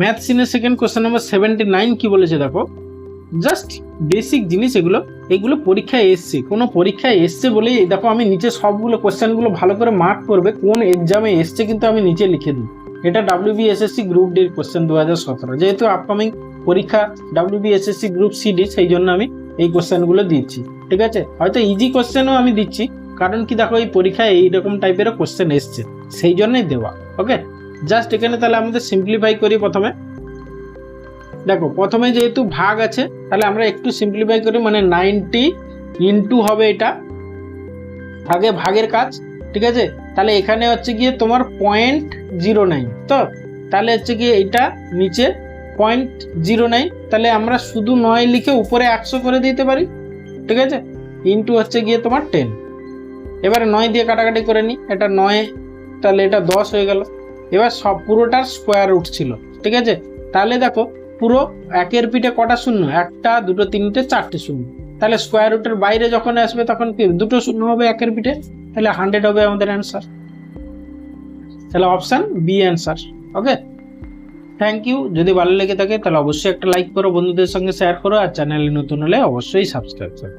Math সিনের second question number seventy nine কি বলেছে দেখো? জাস্ট বেসিক জিনিস এগুলো এগুলো পরীক্ষায় এসছে। কোনো পরীক্ষায় এসছে বলেই, দেখো আমি নিচে সবগুলো কোশ্চেনগুলো ভালো করে মার্ক করবে, কোন এক্সামে এসছে কিন্তু আমি নিচে লিখে দিই। এটা ডাব্লিউবিএসএসসি গ্রুপ ডির কোশ্চেন দু হাজার সতেরো। যেহেতু আপকামিং পরীক্ষা W WBSSC group C D সেই জন্য আমি এই কোশ্চেনগুলো দিচ্ছি। ঠিক আছে? হয়তো ইজি কোশ্চেনও আমি দিচ্ছি। কারণ কি দেখো, এই পরীক্ষায় এইরকম টাইপেরও কোশ্চেন এসছে। সেই জন্যই দেওয়া। ওকে জাস্ট এখানে তাহলে আমাদের সিম্পলিফাই করি প্রথমে। দেখো, প্রথমে যেহেতু ভাগ আছে, তাহলে আমরা একটু সিম্পলিফাই করি মানে নাইনটি ইন্টু হবে এটা। আগে ভাগের কাজ, ঠিক আছে? তাহলে এখানে হচ্ছে গিয়ে তোমার পয়েন্ট জিরো নাইন তো, তাহলে হচ্ছে গিয়ে এটা নিচে পয়েন্ট জিরো নাইন তাহলে আমরা শুধু নয় লিখে উপরে একশো করে দিতে পারি, ঠিক আছে? ইন্টু হচ্ছে গিয়ে তোমার টেন এবারে নয় দিয়ে কাটাকাটি করে নিই এটা নয়, তাহলে এটা দশ হয়ে গেল। এবার সব পুরোটার স্কোয়ার রুট ছিল, ঠিক আছে? তাহলে দেখো, পুরো একের পিঠে কটা শূন্য? একটা, দুটো, তিনটে, চারটে শূন্য। তাহলে স্কোয়ার রুটের বাইরে যখন আসবে তখন কি দুটো শূন্য হবে একের পিঠে? তাহলে হান্ড্রেড হবে আমাদের অ্যান্সার তাহলে option B answer okay thank you যদি ভালো লেগে থাকে, তাহলে অবশ্যই একটা লাইক করো, বন্ধুদের সঙ্গে শেয়ার করো, আর চ্যানেলে নতুন হলে অবশ্যই সাবস্ক্রাইব করো।